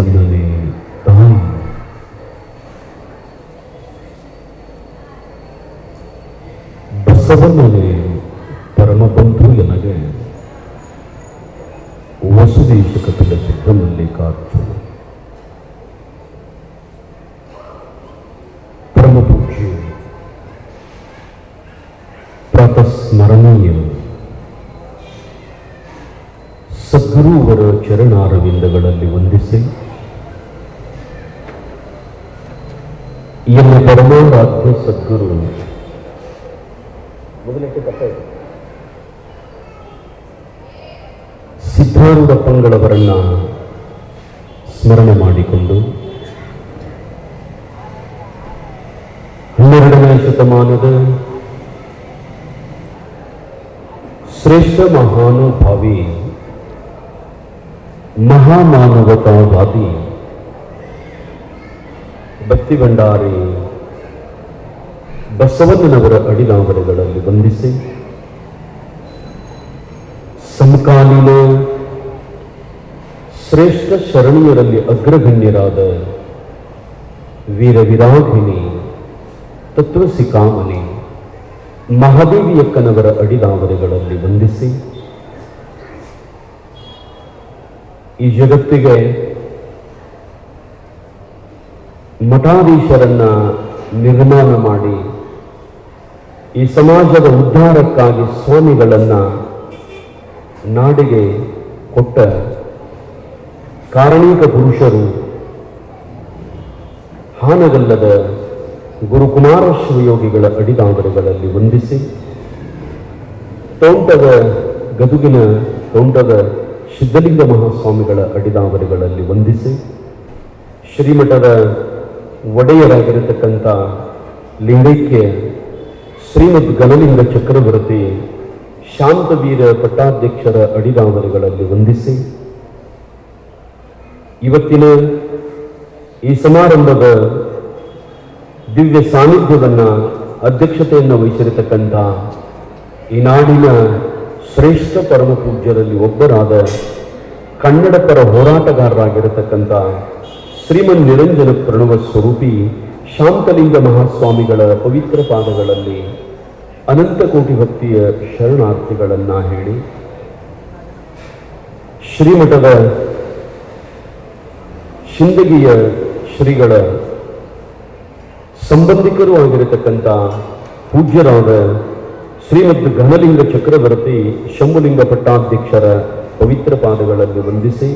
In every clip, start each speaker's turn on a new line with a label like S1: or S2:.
S1: ಬಸವಣ್ಣನೇ ತಾಯಿ. ಬಸವನೇ ಪರಮ ಬಂಧು ಎನಗೆ ವಸುದೇಶ ಕಪಿಲ ಸಿದ್ಧಮಲ್ಲಿಕಾರ್ಜುನ ಪರಮ ಪೂಜ್ಯ ಪ್ರಾತಸ್ಮರಣೀಯ. ಸದ್ಗುರುವರ ಚರಣಾರವಿಂದಗಳಲ್ಲಿ ವಂದಿಸಿ ಎಲ್ಲ ಪರಮಾರಾಧ್ಯ ಸದ್ಗುರು ಮೊದಲಕ್ಕೆ ತಪ್ಪ ಇದೆ. ಸಿದ್ಧಾರೂಢ ಪಂಗಳವರನ್ನ ಸ್ಮರಣೆ ಮಾಡಿಕೊಂಡು ಹನ್ನೆರಡನೇ ಶತಮಾನದ ಶ್ರೇಷ್ಠ ಮಹಾನುಭಾವಿ ಮಹಾಮಾನವತಾವಾದಿ ಭಕ್ತಿ ಭಂಡಾರಿ ಬಸವಣ್ಣನವರ ಅಡಿನಾವರಗಳಲ್ಲಿ ವಂದಿಸಿ ಸಮಕಾಲೀನ ಶ್ರೇಷ್ಠ ಶರಣೀಯರಲ್ಲಿ ಅಗ್ರಗಣ್ಯರಾದ ವೀರ ತತ್ವಸಿಕಾಮನಿ, ಮಹಾದೇವಿಯಕ್ಕನವರ ಅಡಿದಾವರೆಗಳಲ್ಲಿ ವಂದಿಸಿ ಈ ಜಗತ್ತಿಗೆ ಮಠಾಧೀಶರನ್ನ ನಿರ್ಮಾಣ ಮಾಡಿ ಈ ಸಮಾಜದ ಉದ್ಧಾರಕ್ಕಾಗಿ ಸ್ವಾಮಿಗಳನ್ನು ನಾಡಿಗೆ ಕೊಟ್ಟ ಕಾರಣಿಕ ಪುರುಷರು ಹಾನಗಲ್ಲದ ಗುರುಕುಮಾರ ಶಿವಯೋಗಿಗಳ ಅಡಿದಾವರೆಗಳಲ್ಲಿ ವಂದಿಸಿ ತೋಂಟದ ಗದುಗಿನ ತೋಂಟದ ಸಿದ್ಧಲಿಂಗ ಮಹಾಸ್ವಾಮಿಗಳ ಅಡಿದಾವರೆಗಳಲ್ಲಿ ವಂದಿಸಿ ಶ್ರೀಮಠದ ಒಡೆಯರಾಗಿರತಕ್ಕಂಥ ಲಿಂಗೈಕ್ಯ ಶ್ರೀಮದ್ ಗಣಲಿಂಗ ಚಕ್ರವರ್ತಿ ಶಾಂತವೀರ ಪಟ್ಟಾಧ್ಯಕ್ಷರ ಅಡಿದಾವರೆಗಳಲ್ಲಿ ವಂದಿಸಿ, ಇವತ್ತಿನ ಈ ಸಮಾರಂಭದ ದಿವ್ಯ ಸಾನ್ನಿಧ್ಯವನ್ನು, ಅಧ್ಯಕ್ಷತೆಯನ್ನು ವಹಿಸಿರತಕ್ಕಂಥ ಈ ನಾಡಿನ ಶ್ರೇಷ್ಠ ಪರಮ ಪೂಜ್ಯರಲ್ಲಿ ಒಬ್ಬರಾದ ಕನ್ನಡ ಪರ ಹೋರಾಟಗಾರರಾಗಿರತಕ್ಕಂಥ ಶ್ರೀಮನ್ ನಿರಂಜನ ಪ್ರಣವ ಸ್ವರೂಪಿ ಶಾಂತಲಿಂಗ ಮಹಾಸ್ವಾಮಿಗಳ ಪವಿತ್ರ ಪಾದಗಳಲ್ಲಿ ಅನಂತ ಕೋಟಿ ಭಕ್ತಿಯ ಶರಣಾರ್ಥಿಗಳನ್ನ ಹೇಳಿ ಶ್ರೀಮಠದ ಶಿಂದಗಿಯ ಶ್ರೀಗಳ ಸಂಬಂಧಿಕರು ಆಗಿರತಕ್ಕಂಥ ಪೂಜ್ಯರಾದ ಶ್ರೀಮದ್ ಘನಲಿಂಗ ಚಕ್ರವರ್ತಿ ಶಂಭುಲಿಂಗ ಪಟ್ಟಾಧ್ಯಕ್ಷರ ಪವಿತ್ರ ಪಾದಗಳಲ್ಲಿ ವಂದಿಸಿ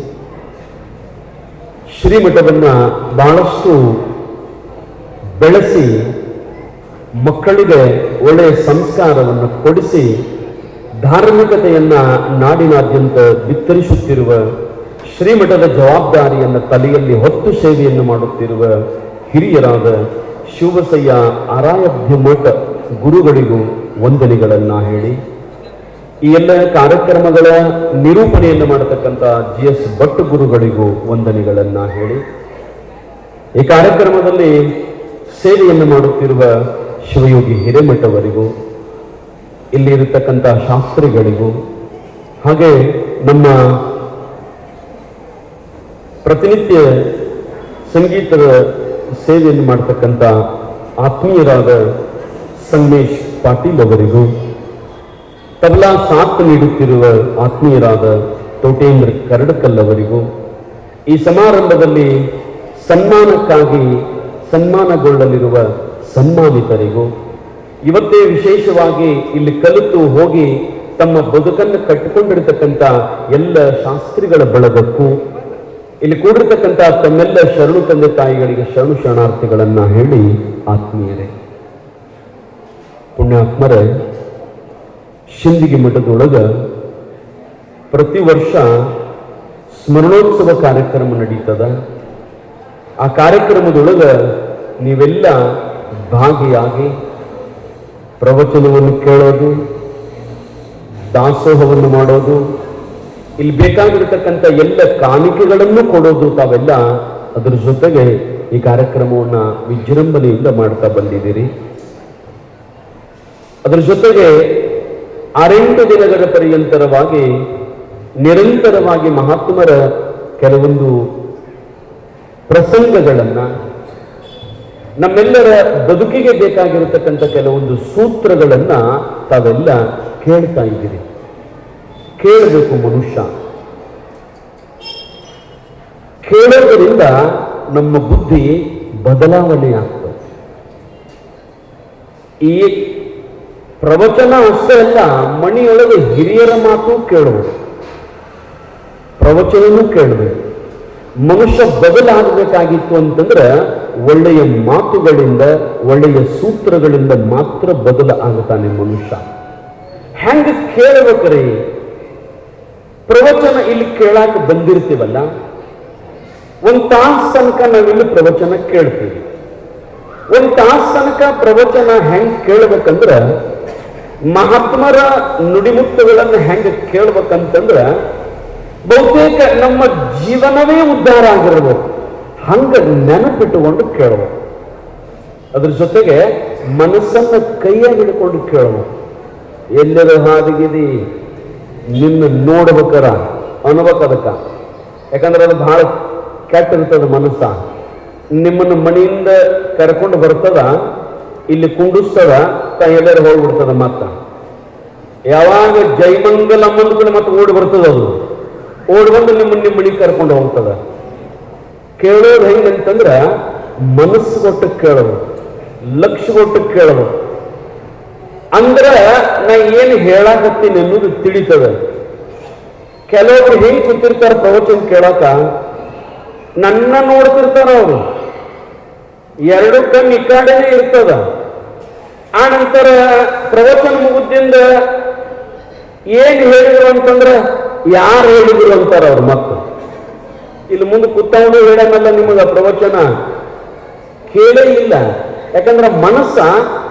S1: ಶ್ರೀಮಠವನ್ನ ಬಹಳಷ್ಟು ಬೆಳೆಸಿ ಮಕ್ಕಳಿಗೆ ಒಳ್ಳೆಯ ಸಂಸ್ಕಾರವನ್ನು ಕೊಡಿಸಿ ಧಾರ್ಮಿಕತೆಯನ್ನ ನಾಡಿನಾದ್ಯಂತ ಬಿತ್ತರಿಸುತ್ತಿರುವ ಶ್ರೀಮಠದ ಜವಾಬ್ದಾರಿಯನ್ನು ತಲೆಯಲ್ಲಿ ಹೊತ್ತು ಸೇವೆಯನ್ನು ಮಾಡುತ್ತಿರುವ ಹಿರಿಯರಾದ ಶಿವಸಯ್ಯ ಆರಾಧ್ಯ ಗುರುಗಳಿಗೂ ವಂದನೆಗಳನ್ನ ಹೇಳಿ. ಈ ಎಲ್ಲ ಕಾರ್ಯಕ್ರಮಗಳ ನಿರೂಪಣೆಯನ್ನು ಮಾಡತಕ್ಕಂಥ ಜಿ ಎಸ್ ಭಟ್ ಗುರುಗಳಿಗೂ ವಂದನೆಗಳನ್ನ ಹೇಳಿ. ಈ ಕಾರ್ಯಕ್ರಮದಲ್ಲಿ ಸೇವೆಯನ್ನು ಮಾಡುತ್ತಿರುವ ಶಿವಯೋಗಿ ಹಿರೇಮಠವರಿಗೂ, ಇಲ್ಲಿ ಇರತಕ್ಕಂಥ ಶಾಸ್ತ್ರಿಗಳಿಗೂ, ಹಾಗೆ ನಮ್ಮ ಪ್ರತಿನಿತ್ಯ ಸಂಗೀತದ ಸೇವೆಯನ್ನು ಮಾಡ್ತಕ್ಕಂಥ ಆತ್ಮೀಯರಾದ ಸಂಗಮೇಶ್ ಪಾಟೀಲ್ ಅವರಿಗೂ, ತಬಲಾ ಸಾಥ್ ನೀಡುತ್ತಿರುವ ಆತ್ಮೀಯರಾದ ತೋಟೇಂದ್ರ ಕರಡಕಲ್ ಅವರಿಗೂ, ಈ ಸಮಾರಂಭದಲ್ಲಿ ಸನ್ಮಾನಕ್ಕಾಗಿ ಸನ್ಮಾನಗೊಳ್ಳಲಿರುವ ಸನ್ಮಾನಿತರಿಗೂ. ಇವತ್ತೇ ವಿಶೇಷವಾಗಿ ಇಲ್ಲಿ ಕಲಿತು ಹೋಗಿ ತಮ್ಮ ಬದುಕನ್ನು ಕಟ್ಟಿಕೊಂಡಿರ್ತಕ್ಕಂಥ ಎಲ್ಲ ಶಾಸ್ತ್ರಿಗಳ ಬಳಗಕ್ಕೂ, ಇಲ್ಲಿ ಕೂಡಿರ್ತಕ್ಕಂಥ ತಮ್ಮೆಲ್ಲ ಶರಣು ತಂದೆ ತಾಯಿಗಳಿಗೆ ಶರಣು ಶರಣಾರ್ಥಿಗಳನ್ನ ಹೇಳಿ ಆತ್ಮೀಯರೇ. ಪುಣ್ಯಾತ್ಮರೇ, ಶಿಂದಿಗೆ ಮಠದೊಳಗ ಪ್ರತಿ ವರ್ಷ ಸ್ಮರಣೋತ್ಸವ ಕಾರ್ಯಕ್ರಮ ನಡೀತದ. ಆ ಕಾರ್ಯಕ್ರಮದೊಳಗ ನೀವೆಲ್ಲ ಭಾಗಿಯಾಗಿ ಪ್ರವಚನವನ್ನು ಕೇಳೋದು, ದಾಸೋಹವನ್ನು ಮಾಡೋದು, ಇಲ್ಲಿ ಬೇಕಾಗಿರತಕ್ಕಂಥ ಎಲ್ಲ ಕಾಣಿಕೆಗಳನ್ನು ಕೊಡೋದು ತಾವೆಲ್ಲ ಅದರ ಜೊತೆಗೆ ಈ ಕಾರ್ಯಕ್ರಮವನ್ನು ವಿಜೃಂಭಣೆಯಿಂದ ಮಾಡ್ತಾ ಬಂದಿದ್ದೀರಿ. ಅದರ ಜೊತೆಗೆ ಆರೆಂಟು ದಿನಗಳ ಪರ್ಯಂತರವಾಗಿ ನಿರಂತರವಾಗಿ ಮಹಾತ್ಮರ ಕೆಲವೊಂದು ಪ್ರಸಂಗಗಳನ್ನ ನಮ್ಮೆಲ್ಲರ ಬದುಕಿಗೆ ಬೇಕಾಗಿರತಕ್ಕಂಥ ಕೆಲವೊಂದು ಸೂತ್ರಗಳನ್ನ ತಾವೆಲ್ಲ ಕೇಳ್ತಾ ಇದ್ದೀರಿ. ಕೇಳಬೇಕು ಮನುಷ್ಯ. ಕೇಳೋದರಿಂದ ನಮ್ಮ ಬುದ್ಧಿ ಬದಲಾವಣೆ ಆಗ್ತದೆ. ಈ ಪ್ರವಚನ ಅಷ್ಟೇ ಅಲ್ಲ, ಮಣಿಯೊಳಗೆ ಹಿರಿಯರ ಮಾತು ಕೇಳಬೇಕು ಪ್ರವಚನವೂ ಕೇಳಬೇಕು. ಮನುಷ್ಯ ಬದಲಾಗಬೇಕಾಗಿತ್ತು ಅಂತಂದ್ರೆ ಒಳ್ಳೆಯ ಮಾತುಗಳಿಂದ, ಒಳ್ಳೆಯ ಸೂತ್ರಗಳಿಂದ ಮಾತ್ರ ಬದಲ ಆಗುತ್ತಾನೆ ಮನುಷ್ಯ. ಹೆಂಗ ಕೇಳಬೇಕ್ರಿ? ಪ್ರವಚನ ಇಲ್ಲಿ ಕೇಳಾಕ ಬಂದಿರ್ತೀವಲ್ಲ? ಒಂದ್ ತಾಸ್ ತನಕ ನಾವಿಲ್ಲಿ ಪ್ರವಚನ ಕೇಳ್ತೀವಿ. ಒಂದ್ ತಾಸ್ ತನಕ ಪ್ರವಚನ ಹೆಂಗ್ ಕೇಳ್ಬೇಕಂದ್ರ ಮಹಾತ್ಮರ ನುಡಿಮುತ್ತುಗಳನ್ನ ಹೆಂಗ ಕೇಳ್ಬೇಕಂತಂದ್ರ ಬಹುತೇಕ ನಮ್ಮ ಜೀವನವೇ ಉದ್ಧಾರ ಆಗಿರ್ಬೇಕು. ಹಂಗ ನೆನಪಿಟ್ಟುಕೊಂಡು ಕೇಳಬೇಕು. ಅದ್ರ ಜೊತೆಗೆ ಮನಸ್ಸನ್ನು ಕೈಯಾಗಿ ಹಿಡ್ಕೊಂಡು ಕೇಳಬೇಕು. ಎಲ್ಲರ ಹಾದಿಗಿದಿ? ನಿನ್ನ ನೋಡ್ಬೇಕಾರ? ಅದಕ್ಕ. ಯಾಕಂದ್ರೆ ಅದು ಬಹಳ ಕೆಟ್ಟಿರ್ತದ ಮನಸ್ಸ. ನಿಮ್ಮನ್ನು ಮನೆಯಿಂದ ಕರ್ಕೊಂಡು ಬರ್ತದ? ಇಲ್ಲಿ ಕುಂಡಿಸ್ತದ? ತಾ ಎಲ್ಲರೂ ಹೋಗ್ಬಿಡ್ತದ ಮತ್ತ. ಯಾವಾಗ ಜೈಮಂಗಲ ಮುಂದ್ಕೊಂಡು ಮತ್ತೆ ಓಡಿ ಬರ್ತದ ಅದು? ಓಡಿ ಬಂದು ನಿಮ್ಮ ನಿಮ್ಮ ಮನೆಗೆ ಕರ್ಕೊಂಡು ಹೋಗ್ತದ. ಕೇಳೋದು ಹೆಂಗಂತಂದ್ರ ಮನಸ್ಸು ಕೊಟ್ಟು ಕೇಳೋದು, ಲಕ್ಷ ಕೊಟ್ಟು ಕೇಳೋದು. ಅಂದ್ರ ನಾ ಏನು ಹೇಳಾಕತ್ತೀನಿ ಅನ್ನೋದು ತಿಳಿತದ. ಕೆಲವೊಬ್ರು ಹೆಂಗ್ ಕೂತಿರ್ತಾರ ಪ್ರವಚನ ಕೇಳಾಕ, ನನ್ನ ನೋಡ್ತಿರ್ತಾರ ಅವರು. ಎರಡು ಕಣ್ಣು ಈ ಇರ್ತದ. ಆ ನಂತರ ಪ್ರವಚನ ಮುಗುದಿಂದ ಏನ್ ಹೇಳಿದ್ರು ಅಂತಂದ್ರ ಯಾರು ಹೇಳಿದ್ರು ಅಂತಾರ ಅವ್ರ ಮಕ್ಕಳು. ಇಲ್ಲಿ ಮುಂದೆ ಕೂತವನು ಹೇಳನಲ್ಲ ನಿಮಗ ಪ್ರವಚನ? ಕೇಳೇ ಇಲ್ಲ. ಯಾಕಂದ್ರೆ ಮನಸ್ಸ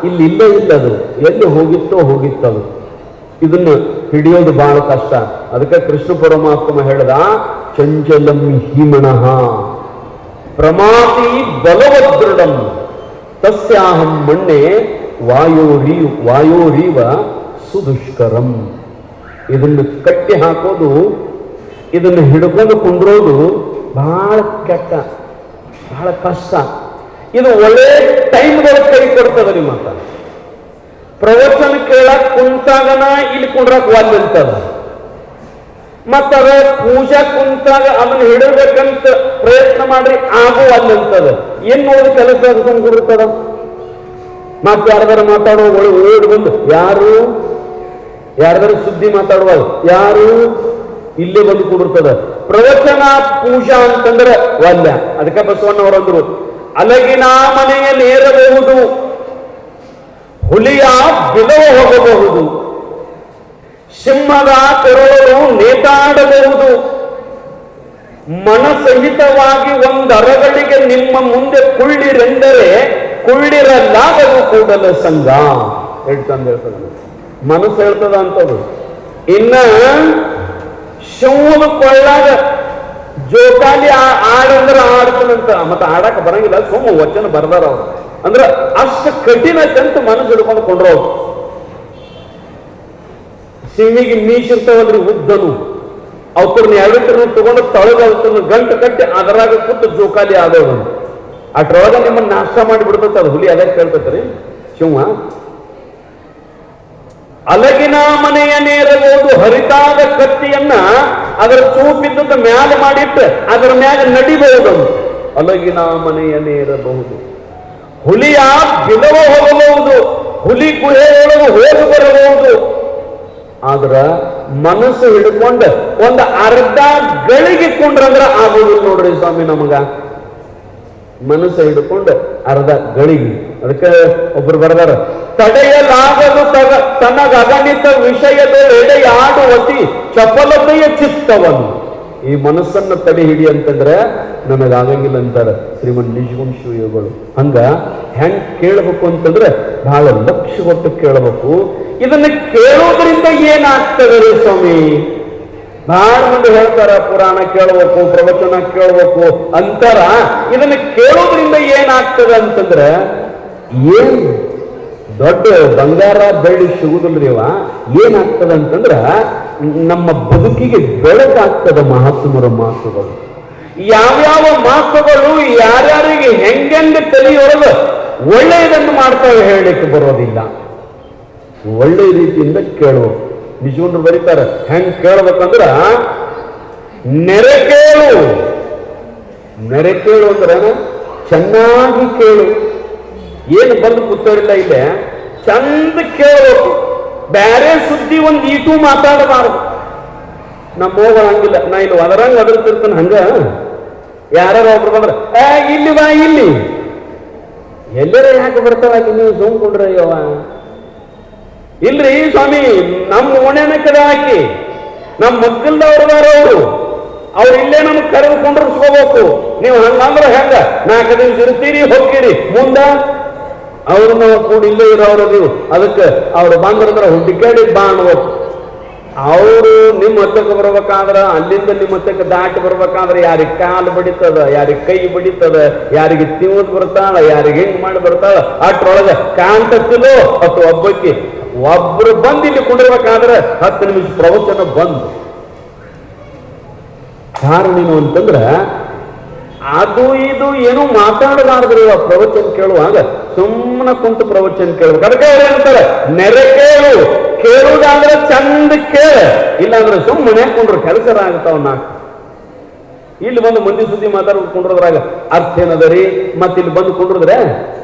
S1: ಇಲ್ಲಿ ಇಲ್ಲೇ ಇಲ್ಲ ಅದು ಎಲ್ಲಿ ಹೋಗಿತ್ತೋ ಹೋಗಿತ್ತದು. ಇದನ್ನ ಹಿಡಿಯೋದು ಬಹಳ ಕಷ್ಟ. ಅದಕ್ಕೆ ಕೃಷ್ಣ ಪರಮಾತ್ಮ ಹೇಳ್ದ, ಚಂಚಲಂ ಹಿಮನಃ ಪ್ರಮಾತಿ ಬಲವದೃಢಂ ತಸ್ಯಾಹಂ ಮಣ್ಣೆ ವಾಯೋರಿ ವಾಯೋರಿವ ಸುದುಷ್ಕರಂ. ಇದನ್ನು ಕಟ್ಟಿ ಹಾಕೋದು, ಇದನ್ನು ಹಿಡ್ಕೊಂಡು ಕುಂಡ್ರೋದು ಬಹಳ ಕೆಟ್ಟ ಬಹಳ ಕಷ್ಟ. ಇದು ಒಳ್ಳೆ ಟೈಮ್ಗಳು ಕೈ ಕೊಡ್ತದ ನಿಮ್ಮ. ಪ್ರವಚನ ಕೇಳಕ್ ಕುಂತಾಗನ ಇಲ್ಲಿ ಕುಂಡ್ರಕ್ ವಾಲ್ ಅಂತದ. ಮತ್ತದ ಪೂಜಾ ಕುಂತಾಗ ಅದನ್ನ ಹಿಡಬೇಕಂತ ಪ್ರಯತ್ನ ಮಾಡ್ರಿ ಆಗು ಅಂತದ. ಏನ್ ನೋಡಿದ ಕೆಲಸ ಕುಂದಿರ್ತದ ಮತ್ತೆ ಯಾರ್ದಾರ ಮಾತಾಡೋ ಒಳಗೆ ಓಡ್ ಬಂದು, ಯಾರು? ಯಾರ್ದಾರ ಸುದ್ದಿ ಮಾತಾಡುವಾಗ ಯಾರು ಇಲ್ಲೇ ಬಂದು ಕೂಡಿರ್ತದ. ಪ್ರವಚನ ಪೂಜಾ ಅಂತಂದ್ರೆ ವಾಲ್ಯ. ಅದಕ್ಕೆ ಬಸವಣ್ಣವರಂದ್ರು, ಅಲಗಿನ ಮನೆಯಲ್ಲಿ ಏರಬಹುದು ಹುಲಿಯ ಬಿಲವ ಹೋಗಬಹುದು, ಸಿಂಹದ ಕೊರಳು ನೇತಾಡಬಹುದು, ಮನಸಹಿತವಾಗಿ ಒಂದರಗಳಿಗೆ ನಿಮ್ಮ ಮುಂದೆ ಕುಳ್ಳಿರೆಂದರೆ ಕುಳ್ಳಿರಲ್ಲಾಗದು ಕೂಡಲ ಸಂಘ. ಹೇಳ್ತಂದ ಹೇಳ್ತದ ಮನಸ್ಸು ಹೇಳ್ತದ ಅಂತದು. ಇನ್ನ ಶಿವದ ಕೊಳ್ಳಾಗ ಜೋಕಾಲಿ ಆಡಂದ್ರ ಆಡ್ತಾನಂತ ಮತ್ತೆ ಆಡಕ್ ಬರಂಗಿಲ್ಲ, ಸುಮ್ಮ ವಚನ ಬರ್ದಾರ ಅವ್ರು. ಅಂದ್ರ ಅಷ್ಟು ಕಠಿಣ ಚಂತ ಮನಸ್ಸು ಹಿಡ್ಕೊಂಡು ಕೊಂಡ್ರವ್ರು ಸಿಂಹಿಗೆ ಮೀಸಿರ್ತಾವಲ್ರಿ ಉದ್ದನು. ಅವ್ರನ್ನ ಎರಡು ತಗೊಂಡು ತಳಗ ಗಂಟು ಕಟ್ಟಿ ಅದರಾಗ ಕೂತು ಜೋಕಾಲಿ ಆಡೋದನು ಅಟ್ರೊಳಗ ನಿಮ್ಮನ್ನ ನಾಶ ಮಾಡಿ ಬಿಡ್ತೈತೆ ಅದು ಹುಲಿ ಅದಕ್ಕೆ ಕೇಳ್ತೈತ್ರಿ ಶಿವ ಅಲಗಿನ ಮನೆಯ ನೇರಬಹುದು ಹರಿತಾದ ಕತ್ತಿಯನ್ನ ಅದರ ಚೂಪಿದ್ದ ಮ್ಯಾಲ ಮಾಡಿಟ್ಟು ಅದರ ಮ್ಯಾಲ ನಡಿಬಹುದು. ಅಲಗಿನ ಮನೆಯ ನೇರಬಹುದು ಹುಲಿಯ ಬಿಲವ ಹೋಗಬಹುದು, ಹುಲಿ ಗುಹೆಯೊಳಗೆ ಹೋಗಿ ಬರಬಹುದು. ಆದ್ರ ಮನಸ್ಸು ಹಿಡ್ಕೊಂಡು ಒಂದು ಅರ್ಧ ಗಳಿಗೆ ಕೊಂಡ್ರಂದ್ರ ಆಗುವುದು ನೋಡ್ರಿ ಸ್ವಾಮಿ ನಮಗ. ಮನಸ್ಸು ಹಿಡ್ಕೊಂಡು ಅರ್ಧ ಗಳಿಗೆ. ಅದಕ್ಕೆ ಒಬ್ರು ಬರ್ದಾರ ತಡೆಯಲಾಗದು ತಗ ತನಗಗಣಿತ ವಿಷಯದ ಎಡೆಯಾಡುವತಿ ಚಪಲತೆಯ ಚಿತ್ತವನ್ನು ಈ ಮನಸ್ಸನ್ನ ತಡೆ ಹಿಡಿ ಅಂತಂದ್ರೆ ನನಗಾಗಂಗಿಲ್ಲ ಅಂತಾರೆ ಶ್ರೀಮನ್ ನಿಜಗುಣ ಶಿವಯೋಗಳು ಹಂಗ ಹೆಂಗ್ ಕೇಳಬೇಕು ಅಂತಂದ್ರೆ ಬಹಳ ಲಕ್ಷ ಕೊಟ್ಟು ಕೇಳಬೇಕು. ಇದನ್ನ ಕೇಳೋದ್ರಿಂದ ಏನಾಗ್ತದೆ ರೀ ಸ್ವಾಮಿ? ಬಹಳ ಮಂದಿ ಹೇಳ್ತಾರ, ಪುರಾಣ ಕೇಳಬೇಕು, ಪ್ರವಚನ ಕೇಳಬೇಕು ಅಂತಾರ. ಇದನ್ನ ಕೇಳೋದ್ರಿಂದ ಏನಾಗ್ತದೆ ಅಂತಂದ್ರೆ ಏನ್ ದೊಡ್ಡ ಬಂಗಾರ ಬೆಳ್ಳಿ ಸಿಗುದಿಲ್ಲ ಅವ ಏನಾಗ್ತದೆ ಅಂತಂದ್ರ ನಮ್ಮ ಬದುಕಿಗೆ ಬೆಳಕಾಗ್ತದ ಮಹಾತ್ಮರ ಮಾತುಗಳು. ಯಾವ್ಯಾವ ಮಾತುಗಳು ಯಾರ್ಯಾರಿಗೆ ಹೆಂಗೆಂಗೆ ತಲೆಯೊಳಗ ಒಳ್ಳೆಯದನ್ನು ಮಾಡ್ತಾವೆ ಹೇಳಲಿಕ್ಕೆ ಬರೋದಿಲ್ಲ. ಒಳ್ಳೆಯ ರೀತಿಯಿಂದ ಕೇಳುವ. ನಿಜವನ್ನು ಬರೀತಾರೆ, ಹೆಂಗ್ ಕೇಳ್ಬೇಕಂದ್ರ, ನೆರೆ ಕೇಳು. ನೆರೆ ಕೇಳು ಅಂದ್ರೆ ಚೆನ್ನಾಗಿ ಕೇಳು. ಏನು ಬಂದು ಕೂತೋರಿಲ್ಲ ಇಲ್ಲೇ? ಚಂದ ಕೇಳಬೇಕು. ಬೇರೆ ಸುದ್ದಿ ಒಂದು ಈಟು ಮಾತಾಡಬಾರದು. ನಮ್ಮ ಹೋಗಂಗಿಲ್ಲ ನಾ ಇಲ್ಲಿ ಒದರಂಗ್ ಒದರ್ತಿರ್ತಾನೆ ಹಂಗ. ಯಾರು ಒಬ್ರು ಬಂದ್ರೆ, ಏ, ಇಲ್ಲಿ ಬಾ, ಇಲ್ಲಿ. ಎಲ್ಲರ ಯಾಕೆ ಬರ್ತಾವ ನೀವು ಸುಮ್ಕೊಂಡ್ರೆ ಯವ್ವ ಇಲ್ರಿ ಸ್ವಾಮಿ, ನಮ್ಮ ಓಣ್ಯಾನ ಕಡೆ ಹಾಕಿ. ನಮ್ಮ ಮಕ್ಕಳದವ್ರದಾರ ಅವರು. ಅವ್ರು ಇಲ್ಲೇ ನಮ್ಗೆ ಕರೆದು ಸ್ಕೋಬೇಕು ನೀವು ಹಂಗಂದ್ರೆ ಹೆಂಗ? ನಾಲ್ಕು ದಿವಸ ಇರ್ತೀರಿ, ಹೋಗ್ತೀರಿ. ಮುಂದ ಅವ್ರನ್ನ ಕೂಡ ಇಲ್ಲೇ ಇರೋರು ನೀವು. ಅದಕ್ಕೆ ಅವ್ರು ಬಂದ್ರಂದ್ರೆ ಹುಡುಕಾಡಿ ಬಾ ಅನ್ಬೇಕು ಅವರು ನಿಮ್ಮ ಹತ್ತಕ್ಕೆ ಬರ್ಬೇಕಾದ್ರ ಅಲ್ಲಿಂದ ನಿಮ್ಮ ಹತ್ತಕ್ಕೆ ದಾಟಿ ಬರ್ಬೇಕಾದ್ರೆ ಯಾರಿಗೆ ಕಾಲು ಬಡಿತದ, ಯಾರಿಗೆ ಕೈ ಬಡಿತದ, ಯಾರಿಗೆ ತಿಂಗ್ ಬರ್ತಾಳ, ಯಾರಿಗೆ ಹೆಂಗ್ ಮಾಡಿ ಬರ್ತಾಳ ಅಟ್ರೊಳಗೆ ಕಾಂತತ್ತಿಲೋ ಅತ್ತು ಒಬ್ಬಕ್ಕೆ ಒಬ್ರು ಬಂದು ಇಲ್ಲಿ ಕುಡಿರ್ಬೇಕಾದ್ರೆ ಹತ್ತು ನಿಮಿಷ ಪ್ರವಚನ ಬಂದು. ಕಾರಣ ಏನು ಅಂತಂದ್ರ ಅದು ಇದು ಏನು ಮಾತಾಡಲಾರದ್ರೆ ಪ್ರವಚನ ಕೇಳುವಾಗ ಸುಮ್ಮನೆ ಕುಂತು ಪ್ರವಚನ ಕೇಳ್ಬೇಕು ಅದಕ್ಕೆ ಹೇಳ್ತಾರೆ, ನೆರೆ ಕೇಳು. ಕೇಳುವುದಾದ್ರೆ ಚಂದ ಕೇಳ. ಇಲ್ಲಾಂದ್ರೆ ಸುಮ್ಮನೆ ಕುಂಡ್ರು ಕೆಲಸ ಆಗ್ತಾವ ನಾಲ್ಕು. ಇಲ್ಲಿ ಬಂದು ಮಂದಿ ಸುದ್ದಿ ಮಾತಾಡ್ಕೊಂಡ್ರದ್ರಾಗ ಕುಂಡ್ರದ್ರಾಗ ಅರ್ಥ ಏನದರಿ ಮತ್ತೆ ಇಲ್ಲಿ ಬಂದು ಕುಂಡ್ರದ್ರೆ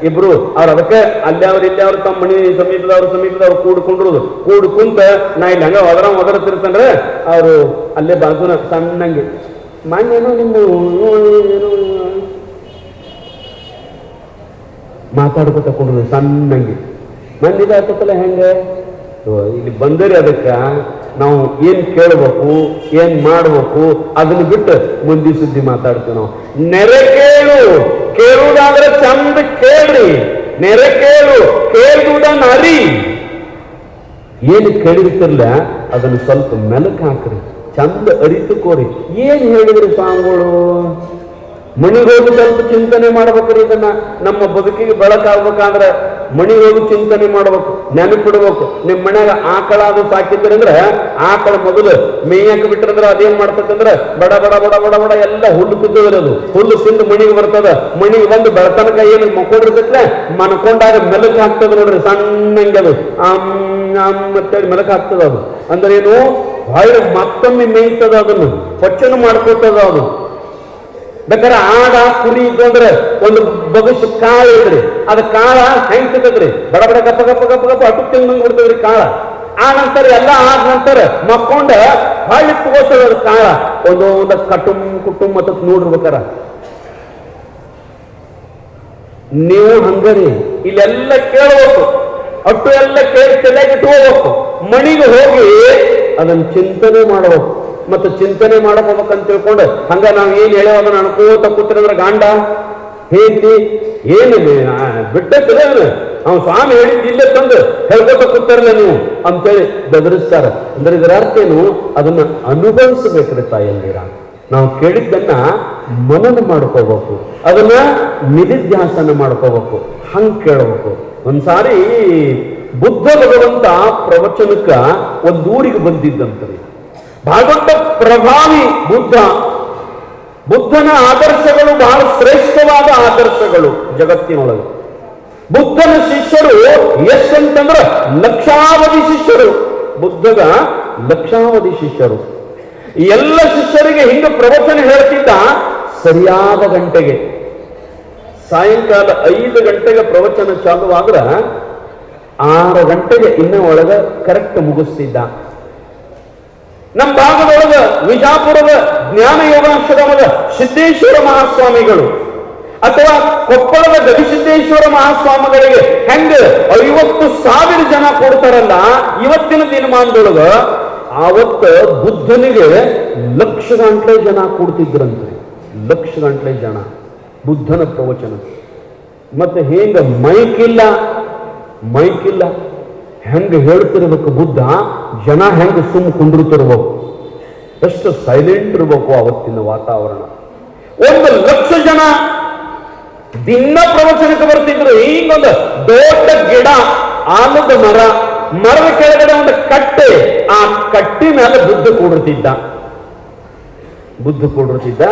S1: ಇಬ್ರು ಅವ್ರ ಅದಕ್ಕೆ ಅಲ್ಲಿ ಅವ್ರು ಇಲ್ಲಿ ಅವ್ರು ತಮ್ಮ ಮನೆ ಸಮೀಪದವ್ರ, ಸಮೀಪದವ್ರು ಕೂಡ್ ಕುಂಡ್ರುದು. ಕೂಡ್ ಕುಂತ ನಾ ಇಲ್ಲಿ ಹಂಗ ಒದರ ಒದರತಿರ್ತಂದ್ರೆ ಅವರು ಅಲ್ಲೇ ಬಾಜುನ ಸಣ್ಣಂಗೆ ಮಣ್ಣೇನೋ ನಿಮ್ಮ ಮಾತಾಡ್ಕೊತ ಕುಂಡ್ರು ಸಣ್ಣಂಗೆ. ಮಣ್ಣಿದ ಆಗ್ತಲ್ಲ ಹೆಂಗೆ? ಇಲ್ಲಿ ಬಂದರೆ ಅದಕ್ಕ ನಾವು ಏನು ಕೇಳಬೇಕು, ಏನು ಮಾಡಬೇಕು, ಅದನ್ನ ಬಿಟ್ಟು ಮುಂದಿ ಸುದ್ದಿ ಮಾತಾಡ್ತೀವಿ ನಾವು. ನೆರೆ ಕೇಳು, ಕೇಳುವುದಾದ್ರೆ ಚಂದ ಕೇಳ್ರಿ. ನೆರೆ ಕೇಳು, ಕೇಳುವುದನ್ನ ಅರಿ. ಏನು ಕೇಳಿರ್ತಿರ್ಲ, ಅದನ್ನು ಸ್ವಲ್ಪ ಮೆಲಕ್ ಹಾಕ್ರಿ. ಚಂದ ಅರಿತುಕೋರಿ ಏನು ಹೇಳಿದ್ರಿ ಸ್ವಾಮಿಗಳು? ಮುನಿಗೋಗಿ ಸ್ವಲ್ಪ ಚಿಂತನೆ ಮಾಡ್ಬೇಕ್ರಿ ಇದನ್ನ ನಮ್ಮ ಬದುಕಿಗೆ ಬೆಳಕಾಗ್ಬೇಕಾದ್ರೆ ಮಣಿಗೆ ಹೋಗಿ ಚಿಂತನೆ ಮಾಡ್ಬೇಕು, ನೆನಪಿಡ್ಬೇಕು. ನಿಮ್ಮ ಮನ್ಯಾಗ ಆಕಳ ಅದು ಅಂದ್ರೆ, ಆಕಳ ಮೊದಲು ಮೇಯಕ್ಕೆ ಬಿಟ್ಟಿರಂದ್ರೆ ಅದೇನ್ ಮಾಡ್ತದಂದ್ರೆ ಬಡ ಬಡ ಬಡ ಬಡ ಬಡ ಎಲ್ಲ ಹುಲ್ಲು ಕುದ್ದದ್ರಿ ಅದು. ಹುಲ್ಲು ತಿಂದು ಮಣಿಗೆ ಬರ್ತದ. ಮಣಿಗೆ ಬಂದು ಬೆಳತನಕ ಏನು ಮಕ್ಕೊಂಡಿರ್ತೈತ್ಲೆ? ಮನ್ಕೊಂಡಾಗ ಮೆಲಕ್ ಹಾಕ್ತದ ನೋಡ್ರಿ, ಸಣ್ಣಂಗೆ ಅದು. ಅಮ್ಮ ಅಂತೇಳಿ ಮೆಲಕ್ ಹಾಕ್ತದ ಅದು. ಅಂದ್ರೆ ಏನು ಹೊಳ್ಳಿ ಮತ್ತೊಮ್ಮೆ ಮೇಯ್ತದ ಅದನ್ನು. ಪಚ್ಚನ ಮಾಡ್ಕೊತದ ಅದು. ಬೇಕಾದ್ರೆ ಆಡ ಕುರಿ ಇದ್ದು ಅಂದ್ರೆ ಒಂದು ಬಗುಸು ಕಾಳ ಐತ್ರಿ. ಅದ ಕಾಳ ಹೆಂಗ್ ಸಿಗತ್ರಿ ಬಡ ಬಡ ಗಪ್ಪ ಗಪ್ಪ ಗಪ್ಪ ಗಪ್ಪ ಅಟು ತಿಂದಂಗ್ ಕಾಳ. ಆ ನಂತರ ಎಲ್ಲ ಆದ ನಂತರ ಮಕ್ಕೊಂಡ ಹಳ್ಳಿ ತಗೋತದ ಅದು ಕಾಳ. ಒಂದು ಒಂದು ಕಟುಂ ಕುಟುಂಬ ಅಂತ ನೋಡಿರ್ಬೇಕಾರ. ನೀವು ಹಂಗರಿ. ಇಲ್ಲೆಲ್ಲ ಕೇಳಬೇಕು. ಅಟ್ಟು ಎಲ್ಲ ಕೇಳಿ ತಲೆಗೆ ಇಟ್ಕೋಬೇಕು. ಮಣಿಗೆ ಹೋಗಿ ಅದನ್ನ ಚಿಂತನೆ ಮಾಡಬೇಕು. ಮತ್ತೆ ಚಿಂತನೆ ಮಾಡಕ್ ಹೋಗ್ಬೇಕಂತ ತಿಳ್ಕೊಂಡು ಹಂಗ ನಾವ್ ಏನ್ ಹೇಳೋ ಅದನ್ನ ಅನ್ಕೋತ ಕೂತ್ರಂದ್ರ ಗಾಂಡ? ಹೇಳ್ತಿ ಏನು ಬಿಟ್ಟತ್ತಿಲ್ಲ ಅವ್ನು ಸ್ವಾಮಿ ಹೇಳಿದ್ ಇಲ್ಲೇ ತಂದು ಹೇಳ್ಕೊತ ಕೂತಾರಲ್ಲ ನೀವು ಅಂತೇಳಿ ಬೆದರಿಸ್ತಾರ. ಅಂದ್ರೆ ಇದರ ಅರ್ಥ ಏನು? ಅದನ್ನ ಅನುಭವಿಸಬೇಕ್ರಿ ತಾಯಲ್ಲಿರ ನಾವು ಕೇಳಿದ್ದನ್ನ ಮನನ ಮಾಡ್ಕೋಬೇಕು. ಅದನ್ನ ನಿಧಿಧ್ಯಾಸನ ಮಾಡ್ಕೋಬೇಕು. ಹಂಗ್ ಕೇಳ್ಬೇಕು. ಒಂದ್ಸಾರಿ ಬುದ್ಧ ಭಗವಂತ ಪ್ರವಚನಕ್ಕ ಒಂದೂರಿಗೆ ಬಂದಿದ್ದಂತ್ರಿ. ಬಹಳ ಪ್ರಭಾವಿ ಬುದ್ಧ. ಬುದ್ಧನ ಆದರ್ಶಗಳು ಬಹಳ ಶ್ರೇಷ್ಠವಾದ ಆದರ್ಶಗಳು ಜಗತ್ತಿನೊಳಗೆ. ಬುದ್ಧನ ಶಿಷ್ಯರು ಎಷ್ಟಂತಂದ್ರೆ ಲಕ್ಷಾವಧಿ ಶಿಷ್ಯರು. ಬುದ್ಧದ ಲಕ್ಷಾವಧಿ ಶಿಷ್ಯರು. ಎಲ್ಲ ಶಿಷ್ಯರಿಗೆ ಹಿಂಗ ಪ್ರವಚನ ಹೇಳ್ತಿದ್ದ ಸರಿಯಾದ ಗಂಟೆಗೆ. ಸಾಯಂಕಾಲ ಐದು ಗಂಟೆಗೆ ಪ್ರವಚನ ಚಾಲುವಾದ್ರ ಆರು ಗಂಟೆಗೆ ಇನ್ನ ಒಳಗೆ ಕರೆಕ್ಟ್ ಮುಗಿಸ್ತಿದ್ದ. ನಮ್ಮ ಭಾಗದೊಳಗ ವಿಜಾಪುರದ ಜ್ಞಾನ ಯೋಗಾಶ್ರಮದ ಸಿದ್ದೇಶ್ವರ ಮಹಾಸ್ವಾಮಿಗಳು ಅಥವಾ ಕೊಪ್ಪಳದ ಗವಿಸಿದ್ದೇಶ್ವರ ಮಹಾಸ್ವಾಮಿಗಳಿಗೆ ಹೆಂಗ ಐವತ್ತು ಸಾವಿರ ಜನ ಕೊಡ್ತಾರಲ್ಲ ಇವತ್ತಿನ ದಿನಮಾನದೊಳಗ ಆವತ್ತ ಬುದ್ಧನಿಗೆ ಲಕ್ಷ ಗಂಟೆ ಜನ ಕೊಡ್ತಿದ್ರಂತೆ. ಲಕ್ಷ ಗಂಟೆ ಜನ. ಬುದ್ಧನ ಪ್ರವಚನ. ಮತ್ತೆ ಹೇಗ ಮೈಕ್ ಇಲ್ಲ? ಮೈಕ್ ಇಲ್ಲ. ಹೆಂಗ ಹೇಳ್ತಿರ್ಬೇಕು ಬುದ್ಧ, ಜನ ಹೆಂಗೆ ಸುಮ್ ಕುಂದಿರ್ತಿರ್ಬೇಕು ಎಷ್ಟು ಸೈಲೆಂಟ್ ಇರ್ಬೇಕು ಅವತ್ತಿನ ವಾತಾವರಣ. ಒಂದು ಲಕ್ಷ ಜನ ದಿನ ಪ್ರವಚನಕ್ಕೆ ಬರ್ತಿದ್ರು ಹಿಂಗೊಂದು ದೊಡ್ಡ ಗಿಡ, ಆಲದ ಮರ, ಮರದ ಕೆಳಗಡೆ ಒಂದು ಕಟ್ಟೆ, ಆ ಕಟ್ಟಿ ಮೇಲೆ ಬುದ್ಧ ಕೂಡಿರ್ತಿದ್ದ. ಬುದ್ಧ ಕೂಡಿರ್ತಿದ್ದ,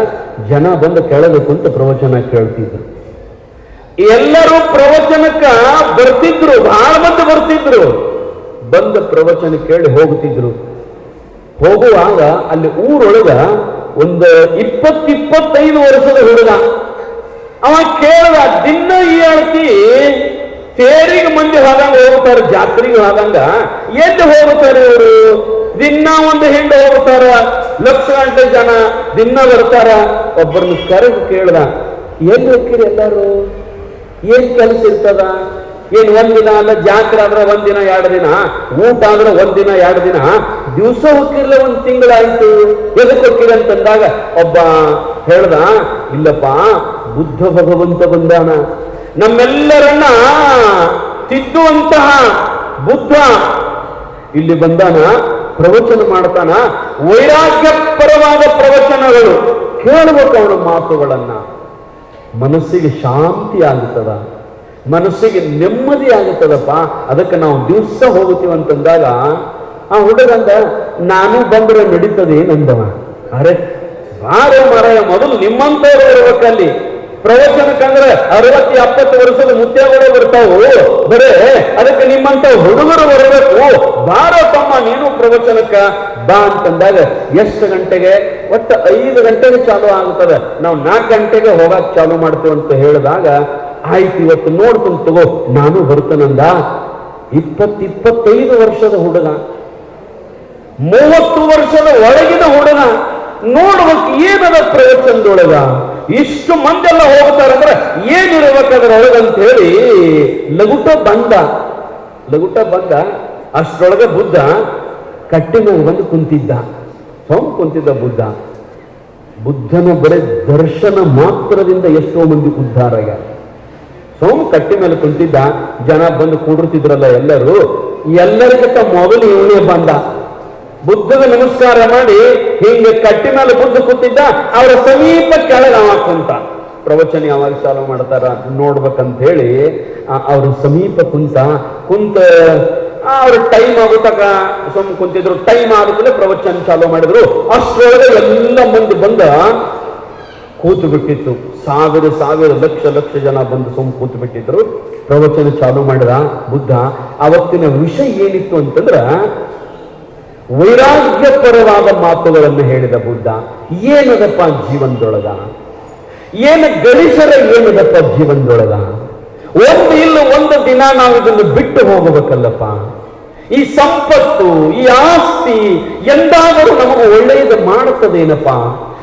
S1: ಜನ ಬಂದು ಕೆಳಗೆ ಕುಂತ ಪ್ರವಚನ ಕೇಳ್ತಿದ್ರು. ಎಲ್ಲರೂ ಪ್ರವಚನಕ್ಕ ಬರ್ತಿದ್ರು ಬಹಳ ಮಂದಿ ಬರ್ತಿದ್ರು. ಬಂದ ಪ್ರವಚನ ಕೇಳಿ ಹೋಗ್ತಿದ್ರು ಹೋಗುವಾಗ ಅಲ್ಲಿ ಊರೊಳಗ ಒಂದು ಇಪ್ಪತ್ತಿಪ್ಪತ್ತೈದು ವರ್ಷದ ಹುಡುಗ. ಅವ ಕೇಳ್ದ, ದಿನ ಈ ಹೇಳ್ತಿ ತೇರಿಗೆ ಮಂದಿ ಹೋದಂಗ ಹೋಗ್ತಾರ, ಜಾತ್ರೆಗೆ ಹೋದಂಗ. ಎದ್ದು ಹೋಗ್ತಾರೆ ಇವರು? ದಿನ ಒಂದು ಹಿಂದೆ ಹೋಗ್ತಾರ, ಲಕ್ಷ ಗಂಟೆ ಜನ ದಿನ ಬರ್ತಾರ. ಒಬ್ಬರನ್ನ ಕರೆದು ಕೇಳ್ದ, ಎಲ್ಲಿ ಹೋಗ್ತೀರಿ ಎಲ್ಲಾರು? ಏನ್ ಕೆಲಸ ಇರ್ತದ? ಏನ್ ಒಂದಿನ ಅಲ್ಲ, ಜಾತ್ರೆ ಆದ್ರೆ ಒಂದಿನ ಎರಡು ದಿನ? ಊಟ ಆದ್ರೆ ಒಂದಿನ ಎರಡು ದಿನ? ದಿವಸ ಹೋಗಿರ್ಲ ಒಂದ್ ತಿಂಗಳಾಯ್ತು. ಎದಕ್ಕೆ ಹೋಗ್ತೀರಿ ಅಂತಂದಾಗ ಒಬ್ಬ ಹೇಳ್ದ, ಇಲ್ಲಪ್ಪ, ಬುದ್ಧ ಭಗವಂತ ಬಂದಾನ. ನಮ್ಮೆಲ್ಲರನ್ನ ತಿದ್ದುವಂತಹ ಬುದ್ಧ ಇಲ್ಲಿ ಬಂದಾನ, ಪ್ರವಚನ ಮಾಡ್ತಾನ. ವೈರಾಗ್ಯಪರವಾದ ಪ್ರವಚನಗಳು ಕೇಳಬೇಕು ಅವನ ಮಾತುಗಳನ್ನ. ಮನಸ್ಸಿಗೆ ಶಾಂತಿ ಆಗುತ್ತದ? ಮನಸ್ಸಿಗೆ ನೆಮ್ಮದಿ ಆಗುತ್ತದಪ್ಪ? ಅದಕ್ಕೆ ನಾವು ದಿವಸ ಹೋಗುತ್ತೀವಿ ಅಂತಂದಾಗ, ಆ ಹುಡುಗಂದ ನಾನು ಬಂದ್ರೆ ನಡೀತದೆ ನಂದವ ಅರೆ, ಬಾರೆ ಮರೆಯ, ಮೊದಲು ನಿಮ್ಮಂತವ್ರು ಇರ್ಬೇಕಲ್ಲಿ. ಪ್ರವಚನಕ್ಕಂದ್ರೆ ಅರವತ್ತು, ಎಪ್ಪತ್ತು ವರ್ಷದ ಮುತ್ಯಗಳು ಬರ್ತಾವು. ಬರೇ, ಅದಕ್ಕೆ ನಿಮ್ಮಂತ ಹುಡುಗರು ಬರಬೇಕು. ಬಾರ ತಮ್ಮ, ನೀನು ಪ್ರವಚನಕ್ಕ. ಬಾ ಅಂತಂದಾಗ ಎಷ್ಟು ಗಂಟೆಗೆ? ಒಟ್ಟು ಐದು ಗಂಟೆಗೆ ಚಾಲು ಆಗುತ್ತದೆ ನಾವು ನಾಲ್ಕು ಗಂಟೆಗೆ ಹೋಗಕ್ ಚಾಲು ಮಾಡ್ತೇವೆ ಅಂತ ಹೇಳಿದಾಗ, ಆಯ್ತು, ಇವತ್ತು ನೋಡ್ಕೊಂಡು ತಗೋ, ನಾನು ಬರ್ತೇನಂದ? ಇಪ್ಪತ್ ಇಪ್ಪತ್ತೈದು ವರ್ಷದ ಹುಡುಗ, ಮೂವತ್ತು ವರ್ಷದ ಒಳಗಿನ ಹುಡುಗ, ನೋಡ್ಬೇಕು ಏನದ ಪ್ರವಚನದೊಳಗ. ಇಷ್ಟು ಮಂದೆಲ್ಲ ಹೋಗ್ತಾರಂದ್ರೆ ಏನಿರ್ಬೇಕಾದ್ರ ಒಳಗಂತ ಹೇಳಿ ಲಗುಟ ಬಂದ. ಲಗುಟ ಬಂದ, ಅಷ್ಟರೊಳಗೆ ಬುದ್ಧ ಕಟ್ಟಿ ಮೇಲೆ ಬಂದು ಕುಂತಿದ್ದ ಸೋಮ್ ಕುಂತಿದ್ದ ಬುದ್ಧ. ಬುದ್ಧನ ಬರೇ ದರ್ಶನ ಮಾತ್ರದಿಂದ ಎಷ್ಟೋ ಮಂದಿ ಉದ್ಧಾರ ಸೋಮ್ ಕಟ್ಟಿ ಮೇಲೆ ಕುಂತಿದ್ದ, ಜನ ಬಂದು ಕೂಡಿರ್ತಿದ್ರಲ್ಲ ಎಲ್ಲರೂ, ಎಲ್ಲರಿಗಿಂತ ಮೊದಲು ಇವನೇ ಬಂದ. ಬುದ್ಧನ ನಮಸ್ಕಾರ ಮಾಡಿ ಹಿಂಗೆ ಕಟ್ಟಿ ಮೇಲೆ ಬುದ್ಧ ಕೂತಿದ್ದ, ಅವರ ಸಮೀಪ ಕೆಳಗೆ ಅವ ಕುಂತ. ಪ್ರವಚನ ಯಾವಾಗ ಚಾಲು ಮಾಡ್ತಾರ ನೋಡ್ಬೇಕಂತ ಹೇಳಿ ಅವ್ರ ಸಮೀಪ ಕುಂತ ಕುಂತ ಆ, ಅವ್ರ ಟೈಮ್ ಆಗುತ್ತಕ ಸುಮ್ ಕುಂತಿದ್ರು. ಟೈಮ್ ಆಗುತ್ತಲೇ ಪ್ರವಚನ ಚಾಲು ಮಾಡಿದ್ರು. ಅಷ್ಟರೊಳಗೆ ಎಲ್ಲ ಮಂದಿ ಬಂದ ಕೂತು ಬಿಟ್ಟಿತ್ತು. ಸಾವಿರ ಸಾವಿರ ಲಕ್ಷ ಲಕ್ಷ ಜನ ಬಂದು ಸುಮ್ ಕೂತು ಬಿಟ್ಟಿದ್ರು. ಪ್ರವಚನ ಚಾಲೂ ಮಾಡಿದ ಬುದ್ಧ ಅವತ್ತಿನ ವಿಷಯ ಏನಿತ್ತು ಅಂತಂದ್ರ ವೈರಾಗ್ಯಪರವಾದ ಮಾತುಗಳನ್ನು ಹೇಳಿದ ಬುದ್ಧ ಏನದಪ್ಪ ಜೀವನದೊಳಗ? ಏನು ಗಳಿಸರ ಏನದಪ್ಪ ಜೀವನದೊಳಗ? ಒಂದು ಇಲ್ಲ ಒಂದು ದಿನ ನಾವು ಇದನ್ನು ಬಿಟ್ಟು ಹೋಗಬೇಕಲ್ಲಪ್ಪ. ಈ ಸಂಪತ್ತು, ಈ ಆಸ್ತಿ ಎಂದಾದರೂ ನಮಗೆ ಒಳ್ಳೆಯದು ಮಾಡುತ್ತದೇನಪ್ಪ?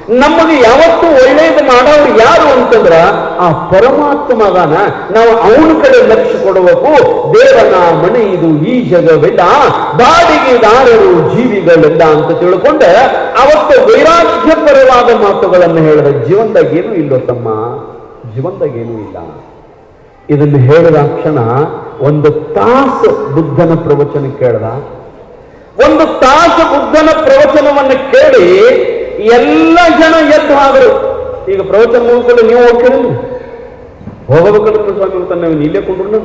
S1: ನಮಗೆ ಯಾವತ್ತೂ ಒಳ್ಳೆಯದು ಮಾಡೋರು ಯಾರು ಅಂತಂದ್ರ ಆ ಪರಮಾತ್ಮಗಾನ ನಾವು ಅವನ ಕಡೆ ಲಕ್ಷ ಕೊಡಬೇಕು. ದೇವನ ಮನೆ ಇದು, ಈ ಜಗವೆಲ್ಲ ಬಾಡಿಗೆದಾರರು ಜೀವಿಗಳೆಲ್ಲ ಅಂತ ತಿಳ್ಕೊಂಡೆ. ಅವತ್ತು ವೈರಾಗ್ಯಪರವಾದ ಮಾತುಗಳನ್ನು ಹೇಳಿದ ಜೀವನದಾಗ ಏನು ಇಲ್ಲ ತಮ್ಮ. ಜೀವನದಾಗ ಏನೂ ಇಲ್ಲ. ಇದನ್ನು ಹೇಳಿದ ಕ್ಷಣ ಒಂದು ತಾಸು ಬುದ್ಧನ ಪ್ರವಚನ ಕೇಳ್ದ. ಒಂದು ತಾಸು ಬುದ್ಧನ ಪ್ರವಚನವನ್ನು ಕೇಳಿ ಎಲ್ಲ ಜನ ಎದ್ದು ಆದರು ಈಗ ಪ್ರವಚನ ಮುಗಿಕೊಂಡು ನೀವು ಹೋಗ್ತೀರಿ ಹೋಗಬೇಕಂದ್ರೆ ಸ್ವಾಮಿ, ಅಂತ ನಾವು ಇಲ್ಲೇ ಕೊಂಡ್ರು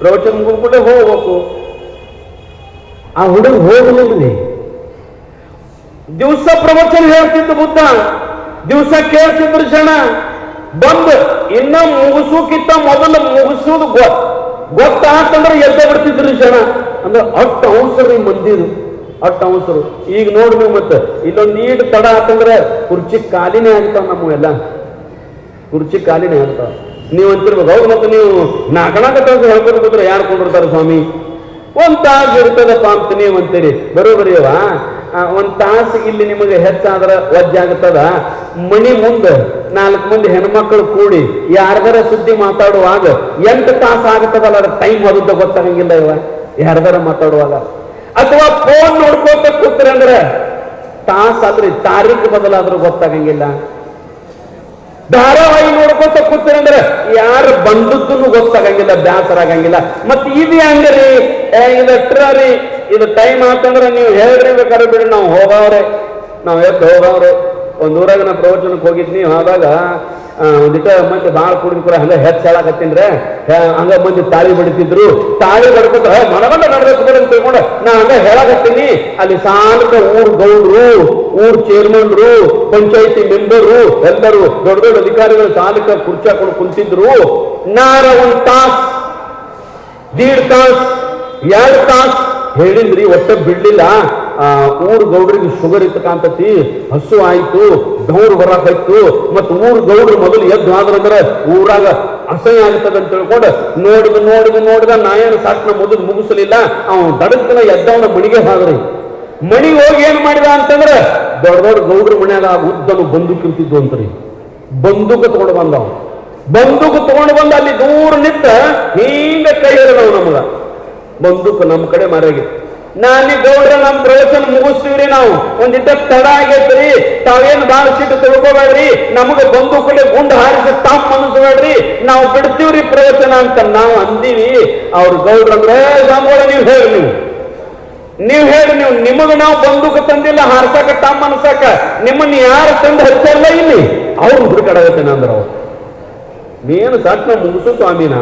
S1: ಪ್ರವಚನ ಮುಗಿದ್ಬಿಟ್ಟೆ ಹೋಗ್ಬೇಕು. ಆ ಹುಡುಗ ಹೋಗಲಿಲ್ಲ ದಿವಸ ಪ್ರವಚನ ಹೇಳ್ತಿದ್ದ ಬುದ್ಧ. ದಿವಸ ಕೇಳ್ತಿದ್ರು ಜನ ಬಂದು ಇನ್ನ ಮುಗಿಸೋಕ್ಕಿಂತ ಮೊದಲು ಮುಗಿಸೋದು ಗೊತ್ತ. ಗೊತ್ತಾತಂದ್ರೆ ಎದ್ದ ಬಿಡ್ತಿದ್ರು ಜನ ಅಂದ್ರೆ ಅಷ್ಟು ಅವಸರ ಈ ಮಂದಿದು. ಅಷ್ಟು ಅವಸರ. ಈಗ ನೋಡಿ ನೀವು ಮತ್ತೆ, ಇಲ್ಲೊಂದು ನೀಟ್ ತಡ ಆತಂದ್ರೆ ಕುರ್ಚಿ ಕಾಲಿನೇ ಆಗ್ತಾವ ನಮ್ಮ ಎಲ್ಲ. ಕುರ್ಚಿ ಕಾಲಿನೇ ಆಗ್ತಾವ. ನೀವು ಅಂತಿರ್ಬೇಕು. ಹೌದು ಮತ್ತೆ ನೀವು ನಾಲ್ಕನಾಕ ತಾಸು ಹೇಳ್ಕೊಂಡು ಕೂತ್ರೆ ಯಾರು ಕೊಂಡಿರ್ತಾರೆ ಸ್ವಾಮಿ? ಒಂದ್ ತಾಸು ಇರ್ತದಪ್ಪ ಅಂತ ನೀವು ಅಂತೀರಿ. ಬರೋಬರಿಯವ ಒಂದ್ ತಾಸು ಇಲ್ಲಿ ನಿಮಗೆ ಹೆಚ್ಚಾದ್ರ ಆಗ್ತದ? ಮಣಿ ಮುಂದೆ. ನಾಲ್ಕು ಮಂದಿ ಹೆಣ್ಮಕ್ಳು ಕೂಡಿ ಯಾರ್ದಾರ ಸುದ್ದಿ ಮಾತಾಡುವಾಗ ಎಂಟು ತಾಸು ಆಗುತ್ತದಲ್ಲ ಅದ್ರ ಟೈಮ್ ಓದುತ್ತ ಗೊತ್ತಾಗಂಗಿಲ್ಲ ಇವ. ಯಾರ್ದಾರ ಮಾತಾಡುವಾಗ. ಅಥವಾ ಫೋನ್ ನೋಡ್ಕೋತ ಕೂತ್ರಂದ್ರೆ ತಾಸು ಆದ್ರೆ ತಾರೀಕು ಬದಲಾದ್ರೂ ಗೊತ್ತಾಗಂಗಿಲ್ಲ. ಧಾರಾವಾಹಿ ನೋಡ್ಕೋತ ಕೂತ್ರ ಅಂದ್ರೆ ಯಾರು ಬಂದದ್ದು ಗೊತ್ತಾಗಂಗಿಲ್ಲ ಬ್ಯಾಸರ ಆಗಂಗಿಲ್ಲ ಮತ್ತೆ ಇದು ಹೆಂಗ್ರಿ? ಇದು ಇದು ಟೈಮ್ ಆತಂದ್ರೆ ನೀವು ಹೇಳ್ರಿ ಬೇಕಾದ್ರೆ ಬಿಡಿ, ನಾವು ಹೋಗವ್ರೆ. ನಾವು ಎದ್ದು ಹೋಗವ್ರೆ. ಒಂದ್ ಊರಾಗ ನಾ ಪ್ರವಚನಕ್ಕೆ ಹೋಗಿದ್ನಿ, ಆವಾಗ ಒಂದಿಟ ಮಂದಿ ಭಾಳ ಕುಡಿದ ಕೂಡ ಹಂಗ ಹೆಚ್ಚ ಹೇಳಾಕತ್ತೀನ್ರೆ. ಹಂಗ ಮಂದಿ ತಾಳಿ ಬಡಿತಿದ್ರು. ತಾಳಿ ಬಡ್ಕೊತ ಮನಗಂಡ ನಡ್ಬೇಕು ಅಂತ ತಿಳ್ಕೊಂಡು. ನಾ ಹಂಗ ಹೇಳಾಕತ್ತೀನಿ. ಅಲ್ಲಿ ಸಾಲಕ ಊರ್ ಗೌಡ್ರು, ಊರ್ ಚೇರ್ಮನ್ರು, ಪಂಚಾಯತಿ ಮೆಂಬರು, ಎಲ್ಲರೂ ದೊಡ್ಡ ದೊಡ್ಡ ಅಧಿಕಾರಿಗಳು ಸಾಲಕ ಕುರ್ಚಿ ಹಾಕೊಂಡು ಕುಂತಿದ್ರು. ನಾರ ಒಂದ್ ತಾಸ್, ದೀಡ್ ತಾಸ್, ಎರಡು ತಾಸ್ ಹೇಳಿದ್ರಿ ಒಟ್ಟ ಬಿಡ್ಲಿಲ್ಲ. ಆ, ಊರ್ ಗೌಡ್ರಿಗೆ ಶುಗರ್ ಇರ್ತಕ್ಕಂತತಿ ಹಸು ಆಯ್ತು ಡೌರ್ ಬರಾಕಾಯ್ತು ಮತ್ ಊರ್ ಗೌಡ್ರು ಮೊದಲು ಎದ್ದು ಆದ್ರಂದ್ರ ಊರಾಗ ಅಸಹ್ಯ ಆಗ್ತದ ಅಂತ ತಿಳ್ಕೊಂಡು ನೋಡಿದ ನೋಡಿದ ನೋಡಿದ ನಾಯನ ಸಾಕ್ನ ಮೊದಲು ಮುಗಿಸಲಿಲ್ಲ. ಅವನು ದಡಕ್ಕನ ಎದ್ದವನ ಮಣಿಗೆ ಹಾದ್ರಿ ಮಣಿಗೆ ಹೋಗಿ ಏನ್ ಮಾಡಿದ ಅಂತಂದ್ರೆ ದೊಡ್ಡ ದೊಡ್ಡ ಗೌಡ್ರ ಮನ್ಯಾಗ ಉದ್ದನು ಬಂದೂಕ್ ಇರ್ತಿದ್ವು ಅಂತ್ರಿ ಬಂದೂಕ ತಗೊಂಡು ಬಂದವ. ಬಂದೂಕ ತಗೊಂಡು ಬಂದ ಅಲ್ಲಿ ದೂರ ನಿಂತ ಹಿಂಗ ಕೈ ಹಿಡಿದವ ನಮಗ. ಬಂದೂಕ ನಮ್ಮ ಕಡೆ ಮರೆಗೆ. ನಾನಿ ಗೌಡ್ರ ನಮ್ಮ ಪ್ರವಚನ ಮುಗಿಸ್ತೀವ್ರಿ ನಾವು. ಒಂದಿಟ್ಟ ತಡ ಆಗೈತ್ರಿ. ತಾವೇನ್ ಬಾಳ ಸಿಟ್ಟು ತಿಳ್ಕೋಬೇಡ್ರಿ. ನಮಗ ಬಂದೂಕಲೆ ಗುಂಡು ಹಾರಿಸಿ ತಾಪ್ ಮನಸ್ಬೇಡ್ರಿ ನಾವು ಬಿಡ್ತೀವ್ರಿ ಪ್ರವಚನ ಅಂತ ನಾವು ಅಂದೀವಿ. ಅವ್ರ ಗೌಡ್ರಂದ್ರೆ ಸಾಂಬೋಳ ನೀವು ಹೇಳಿ ನೀವು. ನೀವ್ ಹೇಳಿ ನೀವು. ನಿಮಗ ನಾವು ಬಂದೂಕ ತಂದಿಲ್ಲ, ಹಾರ್ಸಕ ತಮ್ಮ ಮನಸಾಕ ನಿಮ್ಮನ್ನ ಯಾರು ತಂದು ಹಚ್ಚಾರಲ್ಲ ಇಲ್ಲಿ? ಅವ್ರು ಹುಡುಕಾಡಗತ್ತೇನೆ ಅಂದ್ರ ಅವ್ರು. ನೀನು ನಾವು ಮುಗಿಸು ಸ್ವಾಮಿನ.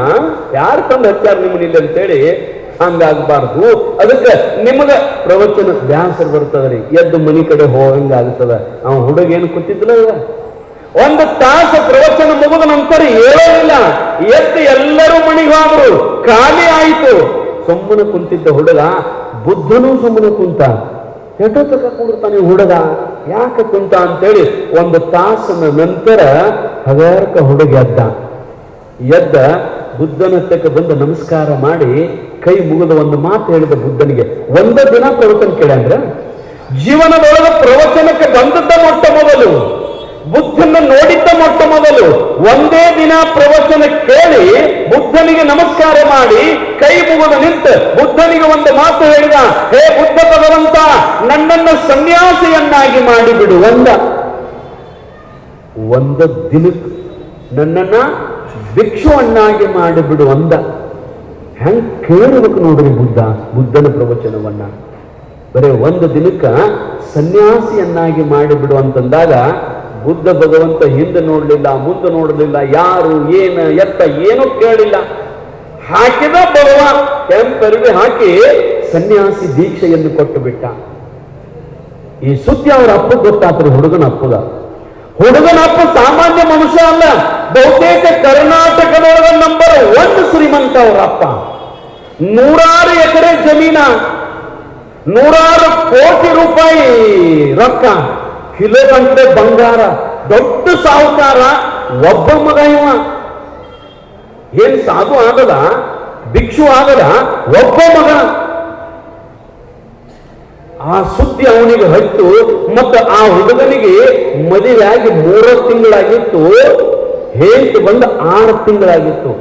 S1: ಯಾರು ತಂದು ಹಚ್ಚಾರ ನಿಮ್ಮನ್ನ ಇಲ್ಲಿ ಅಂತೇಳಿ ಹಂಗಾಗಬಾರ್ದು. ಅದಕ್ಕೆ ನಿಮಗ ಪ್ರವಚನ ಬ್ಯಾಸರ ಬರ್ತದ್ರಿ. ಎದ್ದು ಮನಿ ಕಡೆ ಹೋಗಂಗ ಆಗ್ತದ ಅವ ಹುಡುಗ ಏನು ಕೂತಿದ್ಲ ಒಂದು ತಾಸು ಪ್ರವಚನ ಮುಗಿದ ನಂತರ ಹೇಳೋದಿಲ್ಲ ಎದ್ದು ಎಲ್ಲರೂ ಮಣಿಗೆ ಹೋದ್ರು. ಖಾಲಿ ಆಯಿತು. ಸುಮ್ಮನೆ ಕುಂತಿದ್ದ ಹುಡುಗ ಬುದ್ಧನೂ ಸುಮ್ಮನೆ ಕುಂತ. ಎಷ್ಟೊತ್ತಕ ತಕ ಈ ಹುಡುಗ. ಯಾಕೆ ಕುಂತ ಅಂತೇಳಿ ಒಂದು ತಾಸಿನ ನಂತರ ಹಗರ್ಕ ಹುಡುಗ ಎದ್ದ. ಎದ್ದ ಬುದ್ಧನ ಹತ್ತಕ್ಕೆ ಬಂದು ನಮಸ್ಕಾರ ಮಾಡಿ ಕೈ ಮುಗಿದ ಒಂದು ಮಾತು ಹೇಳಿದ ಬುದ್ಧನಿಗೆ, ಒಂದ ದಿನ ಪ್ರವಚನ ಕೇಳಂದ್ರ ಜೀವನದೊಳಗೆ ಪ್ರವಚನಕ್ಕೆ ಬಂದದ್ದ ಮೊಟ್ಟ ಮೊದಲು, ಬುದ್ಧನ ನೋಡಿದ್ದ ಮೊಟ್ಟ ಮೊದಲು, ಒಂದೇ ದಿನ ಪ್ರವಚನ ಕೇಳಿ ಬುದ್ಧನಿಗೆ ನಮಸ್ಕಾರ ಮಾಡಿ ಕೈ ಮುಗಿದು ನಿಂತು ಬುದ್ಧನಿಗೆ ಒಂದು ಮಾತು ಹೇಳಿದ, ಹೇ ಬುದ್ಧ ಭಗವಂತ, ನನ್ನನ್ನು ಸನ್ಯಾಸಿಯನ್ನಾಗಿ ಮಾಡಿಬಿಡು ಒಂದ ಒಂದ ದಿನಕ್ಕೆ ನನ್ನನ್ನ ಭಿಕ್ಷುವನ್ನಾಗಿ ಮಾಡಿಬಿಡು ಅಂದ. ಹೆಂಗ್ ಕೇಳಬೇಕು ನೋಡ್ರಿ ಬುದ್ಧ, ಬುದ್ಧನ ಪ್ರವಚನವನ್ನ. ಬರೀ ಒಂದು ದಿನಕ್ಕ ಸನ್ಯಾಸಿಯನ್ನಾಗಿ ಮಾಡಿಬಿಡು ಅಂತಂದಾಗ ಬುದ್ಧ ಭಗವಂತ ಹಿಂದೆ ನೋಡಲಿಲ್ಲ, ಮುಂದೆ ನೋಡಲಿಲ್ಲ, ಯಾರು, ಏನು, ಎತ್ತ, ಏನೂ ಕೇಳಿಲ್ಲ. ಹಾಕಿದ ಭಗವ ಕೆಂಪರಿಗೆ ಹಾಕಿ ಸನ್ಯಾಸಿ ದೀಕ್ಷೆಯನ್ನು ಕೊಟ್ಟು ಬಿಟ್ಟ. ಈ ಸುದ್ದಿ ಅವರ ಅಪ್ಪ ಗೊತ್ತಾತ್ರಿ, ಹುಡುಗನ ಅಪ್ಪಗ. ಹುಡುಗನ ಅಪ್ಪ ಸಾಮಾನ್ಯ ಮನುಷ್ಯ ಅಲ್ಲ. ಬಹುತೇಕ ಕರ್ನಾಟಕದೊಳಗ ನಂಬರ್ ಒನ್ ಶ್ರೀಮಂತ ಅವರಪ್ಪ. ನೂರಾರು ಎಕರೆ ಜಮೀನ, ನೂರಾರು ಕೋಟಿ ರೂಪಾಯಿ ರೊಕ್ಕ, ಕಿಲೋ ಗಂಟೆ ಬಂಗಾರ, ದೊಡ್ಡ ಸಾಹುಕಾರ, ಒಬ್ಬ ಮಗ ಇವ. ಏನ್ ಸಾಧು ಆಗದ, ಭಿಕ್ಷು ಆಗದ, ಒಬ್ಬ ಮಗ. ಆ ಸುದ್ದಿ ಅವನಿಗೆ ಹತ್ತು ಮತ್ತು ಆ ಹುಡುಗನಿಗೆ ಮದುವೆಯಾಗಿ ಮೂರು ತಿಂಗಳಾಗಿತ್ತು ಹೇಳ್ತು ಬಂದು ಆರು ತಿಂಗಳಾಗಿತ್ತು.